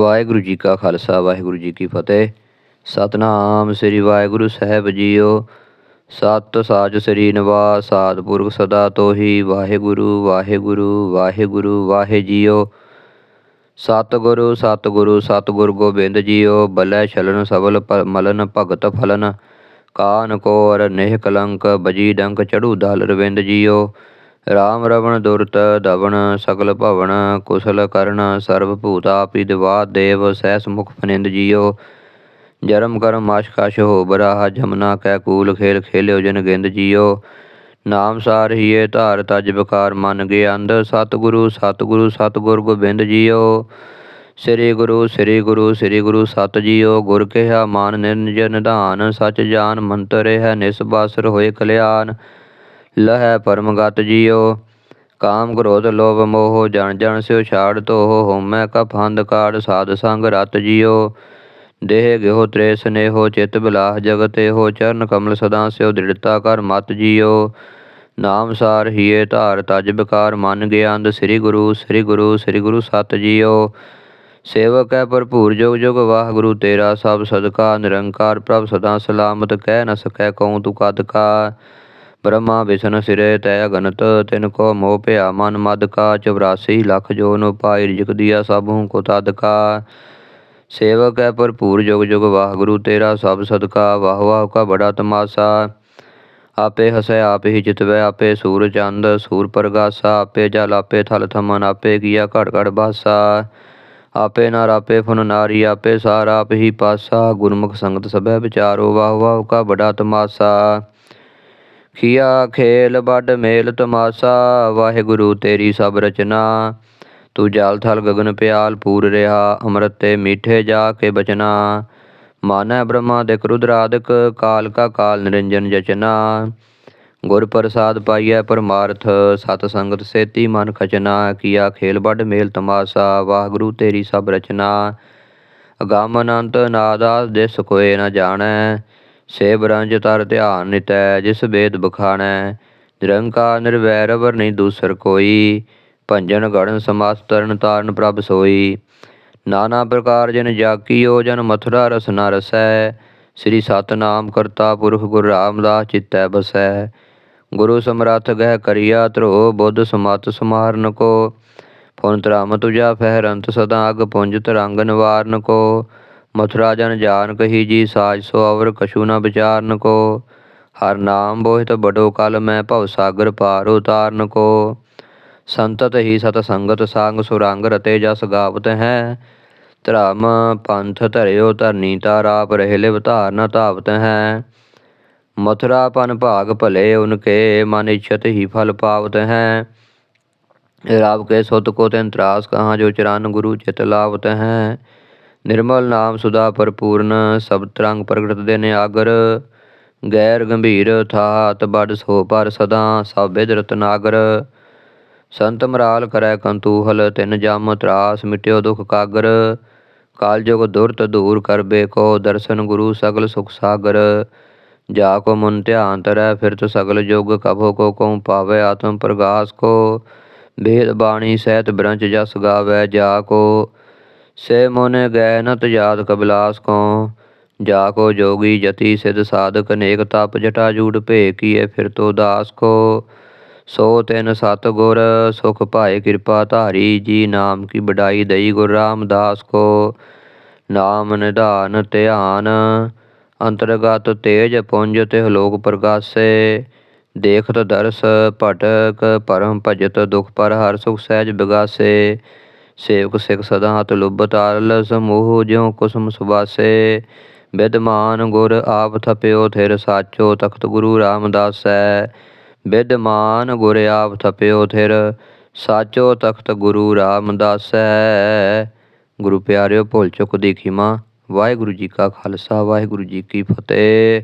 ਵਾਹਿਗੁਰੂ ਜੀ ਕਾ ਖਾਲਸਾ, ਵਾਹਿਗੁਰੂ ਜੀ ਕੀ ਫਤਿਹ। ਸਤਨਾਮ ਸ੍ਰੀ ਵਾਹਿਗੁਰੂ ਸਾਹਿਬ ਜੀਓ। ਸਤ ਸਾਜ ਸ੍ਰੀ ਨਿਵਾਸ ਸਾਧਪੁਰਖ ਸਦਾ ਤੋਹੀ। ਵਾਹਿਗੁਰੂ ਵਾਹਿਗੁਰੂ ਵਾਹਿਗੁਰੂ, ਵਾਹਿ ਜੀਓ। ਸਤਿਗੁਰੂ ਸਤਿਗੁਰੂ, ਸਤਿਗੁਰ ਗੋਬਿੰਦ ਜੀਓ। ਬਲੈ ਛਲਨ ਸਬਲ ਪ- ਮਲਨ ਭਗਤ ਫਲਨ। ਕਾਨ ਕੋਰ ਨਿਹ ਕਲੰਕ ਬਜੀ ਡੰਕ ਚੜੂ ਦਲ ਰਵਿੰਦ ਜੀਓ। ਰਾਮ ਰਵਣ ਦੁਰਤ ਦਵਣ ਸਗਲ ਭਵਨ, ਕੁਸਲ ਕਰਨ ਸਰਬ ਭੂਤਾ ਪਿਦਵਾ ਦੇਵ, ਸਹਿਸ ਮੁਖ ਫਨਿੰਦ ਜੀਓ ਜਰਮ ਕਰਮ ਆਸ਼ ਕਾਸ਼ ਹੋ ਬਰਾਹ, ਜਮਨਾ ਕੈ ਕੂਲ ਖੇਲ ਖੇਲਿਓ ਜਨ ਗਿੰਦ ਜੀਓ ਨਾਮ ਸਾਰ ਹੀਏ ਧਾਰ ਤਜ ਬਕਾਰ ਮਨ ਗੇ ਅੰਧ, ਸਤਿਗੁਰੂ ਸਤਿਗੁਰੂ, ਸਤਿਗੁਰ ਗੋਬਿੰਦ ਜੀਓ ਸ੍ਰੀ ਗੁਰੂ ਸ੍ਰੀ ਗੁਰੂ ਸ੍ਰੀ ਗੁਰੂ ਸਤ ਜੀਓ ਗੁਰ ਕਿਹਾ ਮਾਨ ਨਿਰੰਜਨ ਨਿਧਾਨ ਸਚ ਜਾਨ ਮੰਤਰ ਹੈ ਨਿਸਬਾਸਰ ਹੋਏ ਕਲਿਆਣ। ਲਹੈ ਪਰਮਗਤ ਜੀਓ। ਕਾਮ ਕ੍ਰੋਧ ਲੋਭ ਮੋਹ ਜਣ ਜਣ ਸਿਉ ਛਾੜ ਤੋਹ ਹੋਮੈ ਕਪ ਹੰਦ ਕਾੜ, ਸਾਧ ਸੰਗ ਰਤ ਜੀਓ। ਦੇਹ ਗਿਓ ਤ੍ਰੇ ਸਨੇਹੋ ਚਿਤ ਬਿਲਾਹ ਜਗਤ ਇਹੋ ਚਰਨ ਕਮਲ ਸਦਾ ਸਿਉ, ਦ੍ਰਿੜਤਾ ਕਰ ਮਤ ਜੀਓ। ਨਾਮ ਸਾਰ ਹੀਏ ਧਾਰ, ਤਜ ਬਿਕਾਰ ਮਨ ਗਿਆੰਦ ਸ੍ਰੀ ਗੁਰੂ ਸ੍ਰੀ ਗੁਰੂ ਸ੍ਰੀ ਗੁਰੂ ਸਤ ਜੀਓ। ਸੇਵਕ ਹੈ ਭਰਪੂਰ ਜੁਗ ਵਾਹ ਗੁਰੂ ਤੇਰਾ ਸਭ ਸਦਕਾ, ਨਿਰੰਕਾਰ ਪ੍ਰਭ ਸਦਾ ਸਲਾਮਤ, ਕਹਿ ਨ ਸਕੈ ਕਉ ਤੂੰ ਕਦ ਕਾ। ਬ੍ਰਹਮਾ ਵਿਸ਼ਨ ਸਿਰੇ ਤੈ ਅਗਨਤ ਤਿਨ ਕੋ ਮੋਹ ਭਿਆ ਮਨ ਮਦ ਕਾ 84 ਲੱਖ ਜੋਨ ਪਾਈ ਰਿਜਕ ਦੀਆ ਸਭੂ ਕੋ ਤਦ ਕਾ। ਸੇਵਕ ਹੈ ਭਰਪੂਰ ਜੁਗ ਜੁਗ, ਵਾਹਿਗੁਰੂ ਤੇਰਾ ਸਭ ਸਦਕਾ, ਵਾਹ ਵਾਹ ਕਾ ਬੜਾ ਤਮਾਸਾ। ਆਪੇ ਹਸੈ, ਆਪ ਹੀ ਜਿਤਵੈ, ਆਪੇ ਸੂਰ ਚੰਦ, ਸੂਰ ਪ੍ਰਗਾਸਾ, ਆਪੇ ਜਲ, ਆਪੇ ਥਲ ਥਮਨ, ਆਪੇ ਕੀਆ ਘੜ ਘੜ ਬਾਸਾ। ਆਪੇ ਨਾਰ, ਆਪੇ ਫੁਨ ਨਾਰੀ, ਆਪੇ ਸਾਰ, ਆਪ ਹੀ ਪਾਸਾ। ਗੁਰਮੁਖ ਸੰਗਤ ਸਭੈ ਵਿਚਾਰੋ, ਵਾਹ ਵਾਹ ਕਾ ਬੜਾ ਤਮਾਸਾ। ਕੀਆ ਖੇਲ ਵੱਡ ਮੇਲ ਤਮਾਸਾ, ਵਾਹਿਗੁਰੂ ਤੇਰੀ ਸਭ ਰਚਨਾ। ਤੂੰ ਜਲ ਥਲ ਗਗਨ ਪਿਆਲ ਪੂਰ ਰਿਹਾ, ਅੰਮ੍ਰਿਤ ਤੇ ਮੀਠੇ ਜਾ ਕੇ ਬਚਨਾ। ਮਾਨੈ ਬ੍ਰਹਮਾ ਦੇ ਰੁਦਰਾਦਿਕ ਕਾਲ ਕਾ ਕਾਲ ਨਿਰੰਜਨ ਜਚਨਾ। ਗੁਰ ਪ੍ਰਸਾਦ ਪਾਈਐ ਪਰਮਾਰਥ, ਸਤ ਸੰਗਤ ਸੇਤੀ ਮਨ ਖਚਨਾ। ਕੀਆ ਖੇਲ ਵੱਡ ਮੇਲ ਤਮਾਸਾ, ਵਾਹਿਗੁਰੂ ਤੇਰੀ ਸਭ ਰਚਨਾ। ਅਗੰਮ ਅਨੰਤ ਨਾਦਾ ਦਿਸ ਕੋਏ ਨ ਜਾਣੈ। ਸੇ ਬਰੰਜ ਤਰ ਧਿਆਨ ਨਿਤੈ, ਜਿਸ ਬੇਦ ਬਖਾਣੈ। ਨਿਰੰਕਾਰ ਨਿਰਵੈਰ ਅਵਰ ਨਹੀਂ ਦੂਸਰ ਕੋਈ। ਭੰਜਨ ਗੜਨ ਸਮਾਸ ਤਰਨ ਤਾਰਨ ਪ੍ਰਭ ਸੋਈ। ਨਾਨਾ ਪ੍ਰਕਾਰ ਜਨ ਜਾਕੀਓ ਜਨ ਮਥੁਰਾ ਰਸ ਨ ਰਸੈ। ਸ੍ਰੀ ਸਤਨਾਮ ਕਰਤਾ ਪੁਰਖ ਗੁਰ ਰਾਮਦਾਸ ਚਿਤੈ ਬਸੈ। ਗੁਰੂ ਸਮਰੱਥ ਗਹਿ ਕਰਿਆ ਧਰੋ, ਬੁੱਧ ਸਮਤ ਸਮਾਰਨ ਕੋ। ਫੁਨ ਧਰਮ ਤੁਜਾ ਫਹਿਰੰਤ ਸਦਾ ਅਗ ਪੁੰਜ ਤਰੰਗ ਨਿਵਾਰਨ ਕੋ। ਮਥੁਰਾ ਜਨ ਜਾਨ ਕਹੀ ਜੀ ਸਾਜ ਸੋ ਅਵਰ ਕਛੂ ਨ ਵਿਚਾਰਨ ਕੋ। ਹਰ ਨਾਮ ਬੋਹਿਤ ਬਡੋ ਕਲ ਮੈਂ ਭਵ ਸਾਗਰ ਪਾਰ ਉਤਾਰਨ ਕੋ। ਸੰਤਤ ਹੀ ਸਤ ਸੰਗਤ ਸੰਗ ਸੁਰੰਗ ਰਤੇ ਜਸ ਗਾਵਤ ਹੈ। ਧਰਮ ਪੰਥ ਧਰਿਓ ਧਰਨੀ ਤਾਰਾਪ ਰਹਿ ਲਿਵ ਧਾਰਨ ਧਾਵਤ ਹੈ। ਮਥੁਰਾ ਪਨ ਭਾਗ ਭਲੇ ਉਨਕੇ ਮਨ ਇਛਤ ਹੀ ਫਲ ਪਾਵਤ ਹੈ। ਰਾਵ ਕੇ ਸੁਤ ਕੋ ਤਿਨ ਤਰਾਸ ਕਹਾਂ ਜੋ ਚਰਨ ਗੁਰੂ ਚਿਤ ਲਾਵਤ ਹੈ। ਨਿਰਮਲ ਨਾਮ ਸੁਦਾ ਪਰਪੂਰਨ ਸਭ ਤਰੰਗ ਪ੍ਰਗਟ ਦੇਨੇ ਆਗਰ। ਗੈਰ ਗੰਭੀਰ ਥਾਤ ਬੜ ਸੋ ਪਰ ਸਦਾ, ਸਭ ਵਿਦ ਰਤਨਾਗਰ ਸੰਤ ਮਰਾਲ ਕਰੈ ਕੰਤੂਹਲ, ਤਿਨ ਜਮ ਤਰਾਸ ਮਿਟਿਓ ਦੁਖ ਕਾਗਰ। ਕਾਲਜੋਗ ਦੁਰਤ ਦੂਰ ਕਰਬੇ ਕੋ ਦਰਸ਼ਨ ਗੁਰੂ ਸਗਲ ਸੁਖ ਸਾਗਰ। ਜਾ ਕੋ ਮਨ ਧਿਆਨ ਤਰੈ ਫਿਰਤ ਸਗਲ ਜੁਗ ਕਭੋ ਕੋ ਕਉ ਪਾਵੇ ਆਤਮ ਪ੍ਰਗਾਸ ਕੋ। ਭੇਦ ਬਾਣੀ ਸਹਿਤ ਬ੍ਰੰਚ ਜਸ ਗਾਵੇ, ਜਾ ਕੋ ਸੇ ਮਨ ਗੈ ਨ ਤਜਾਤ ਕਬਿਲਾਸ ਕੋ ਜਾ ਕੋ ਜੋਗੀ ਜਤੀ ਸਿਧ ਸਾਧਕ ਨੇਕ ਤਪ ਜਟਾ ਜੂੜ ਭੇ ਕੀਏ ਫਿਰ ਤੋ ਦਾਸ ਕੋ। ਸੋ ਤਿਨ ਸਤ ਗੁਰ ਸੁਖ ਭਾਏ ਕਿਰਪਾ ਧਾਰੀ, ਜੀ ਨਾਮ ਕੀ ਬੜਾਈ ਦਈ ਗੁਰ ਰਾਮਦਾਸ ਕੋ। ਨਾਮ ਨਿਧਾਨ ਧਿਆਨ, ਅੰਤਰਗਤ ਤੇਜ ਪੁੰਜ ਤਿਹ ਲੋਕ ਪ੍ਰਗਾਸੇ। ਦੇਖਤ ਦਰਸ ਭਟਕ ਪਰਮ ਭਜਤ ਦੁਖ ਪਰ ਹਰ ਸੁਖ ਸਹਿਜ ਬਿਗਾਸੇ। ਸੇਵਕ ਸਿਖ ਸਦਾ ਹਤ ਲੁਭ ਤਾਰਲ ਸਮੂਹ ਜਿਉ ਕੁਸਮ ਸੁਬਾਸੇ ਵਿਦਮਾਨ ਗੁਰ ਆਪ ਥਪਿਓ, ਥਿਰ ਸਾਚੋ ਤਖਤ ਗੁਰੂ ਰਾਮਦਾਸੈ। ਵਿਦਮਾਨ ਗੁਰ ਆਪ ਥਪਿਓ, ਥਿਰ ਸਾਚੋ ਤਖਤ ਗੁਰੂ ਰਾਮਦਾਸੈ। ਗੁਰੂ ਪਿਆਰਿਓ, ਭੁੱਲ ਚੁੱਕ ਦੀ ਖਿਮਾ। ਵਾਹਿਗੁਰੂ ਜੀ ਕਾ ਖਾਲਸਾ, ਵਾਹਿਗੁਰੂ ਜੀ ਕੀ ਫਤਿਹ।